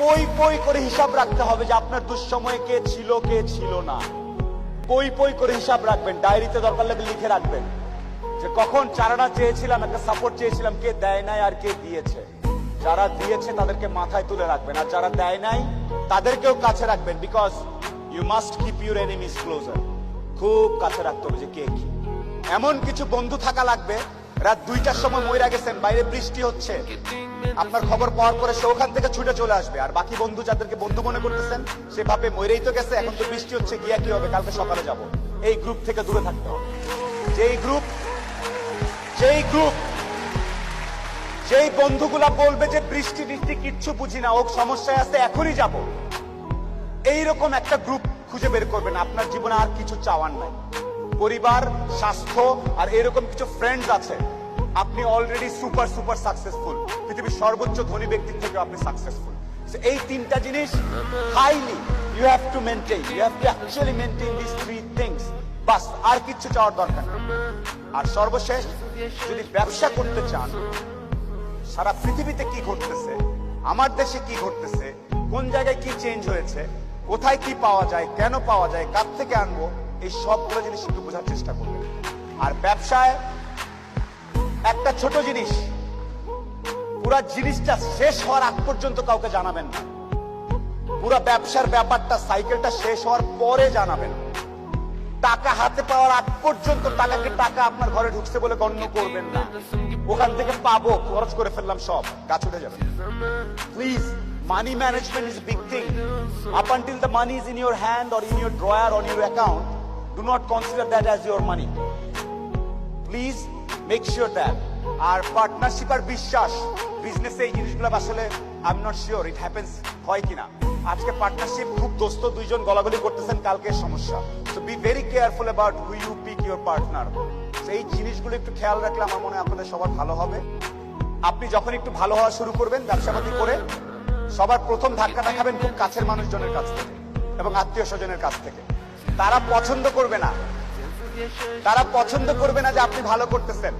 পই পই করে হিসাব রাখতে হবে যে আপনার দুঃসময়ে কে ছিল কে ছিল না। পই পই করে হিসাব রাখবেন, ডায়েরিতে দরকার লাগলে লিখে রাখবেন। যে কখন চারানা চেয়েছিলাম, একটা সাপোর্ট চেয়েছিলাম, কে দেয় নাই আর কে দিয়েছে। যারা দিয়েছে তাদেরকে মাথায় তুলে রাখবেন, আর যারা দেয় নাই, তাদেরকেও কাছে রাখবেন because you must keep your enemies closer খুব কাছে রাখতে হবে যে কে কি। এমন কিছু বন্ধু থাকা লাগবে রাত দুইটার সময় ময়রা গেছেন, বাইরে বৃষ্টি হচ্ছে। আপনার খবর পাওয়ার পরে সে ওখান থেকে ছুটে চলে আসবে। আর বাকি বন্ধু যাদেরকে বন্ধু মনে করতেছেন, সে ভাবে ময়রাই তো গেছে, এখন তো বৃষ্টি হচ্ছে, গিয়া কি হবে? কালকে সকালে যাব। এই গ্রুপ থেকে দূরে থাকতে হবে। যেই গ্রুপ যেই গ্রুপ যেই বন্ধুগুলা বলবে যে বৃষ্টি বৃষ্টি কিচ্ছু বুঝি না, ও সমস্যায় আছে, এখনই যাব। এইরকম একটা গ্রুপ খুঁজে বের করবেন। আপনার জীবনে আর কিছু চাওয়ার নাই। পরিবার, স্বাস্থ্য আর এরকম কিছু ফ্রেন্ডস আছে, আপনি অলরেডি সুপার সুপার সাকসেসফুল পৃথিবীর সর্বোচ্চ ধনী ব্যক্তির থেকে আপনি সাকসেসফুল এই তিনটা জিনিস highly you have to maintain you have to actually maintain this three things বাস, আর কিচ্ছু চাওয়ার দরকার আর সর্বশেষ, যদি ব্যবসা করতে চান, সারা পৃথিবীতে কি ঘটতেছে, আমার দেশে কি ঘটতেছে, কোন জায়গায় কি চেঞ্জ হয়েছে, কোথায় কি পাওয়া যায়, কেন পাওয়া যায়, কার থেকে আনব এই সবগুলো জিনিস একটু বোঝার চেষ্টা করবেন। আর ব্যবসায় একটা ছোট জিনিস, পুরা জিনিসটা শেষ হওয়ার আগ পর্যন্ত কাউকে জানাবেন না। পুরা ব্যবসার ব্যাপারটা, সাইকেলটা শেষ হওয়ার পরে জানাবেন। টাকা হাতে পাওয়ার আগ পর্যন্ত টাকাকে টাকা আপনার ঘরে ঢুকছে বলে গণ্য করবেন না। ওখান থেকে পাবো, খরচ করে ফেললাম সব, গাছ উঠে যাবে। Please money management is big thing up until the money is in your hand or in your drawer on your account do not consider that as your money please make sure that আর partnership আর বিশ্বাস বিজনেসে এই জিনিসগুলো আসলে I am not sure it হয় কিনা। আজকে পার্টনারশিপ খুব দোস্ত, দুইজন গলাগলি করতেছেন কালকের সমস্যা। So be very careful about who you pick your partner এই জিনিসগুলো একটু খেয়াল রাখলে আমার মনে হয় আপনাদের সবার ভালো হবে। আপনি যখন একটু ভালো হওয়া শুরু করবেন ব্যবসাপাতি করে, সবার প্রথম ধাক্কাটা খাবেন খুব কাছের মানুষজনের কাছ থেকে এবং আত্মীয় স্বজনের কাছ থেকে। তারা পছন্দ করবে না। তারা পছন্দ করবে না যে আপনি ভালো করতেছেন।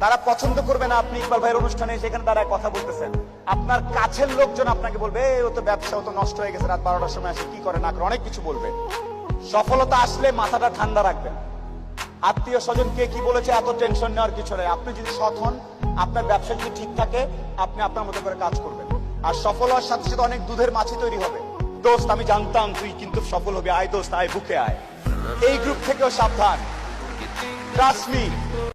তারা পছন্দ করবে না আপনি ইকবাল ভাইয়ের অনুষ্ঠানে সেখানে তারা কথা বলতেছেন। আপনার কাছের লোকজন আপনাকে বলবে "এ, ও তো ব্যবসা তো নষ্ট হয়ে গেছে রাত বারোটার সময় আসে কি করে না করে? অনেক কিছু বলবে। সফলতা আসলে মাথাটা ঠান্ডা রাখবেন। আত্মীয় স্বজন কে কি বলেছে এত টেনশন নেওয়ার কিছু নেই। আপনি যদি সৎ হন আপনার ব্যবসা যদি ঠিক থাকে আপনি আপনার মতো করে কাজ করবেন। আর সফল হওয়ার সাথে সাথে অনেক দুধের মাছি তৈরি হবে। দোস্ত, আমি জানতাম তুই কিন্তু সফল হবে। আয় দোস্ত, আয়, বুকে আয়। এই গ্রুপ থেকেও সাবধান। Trust me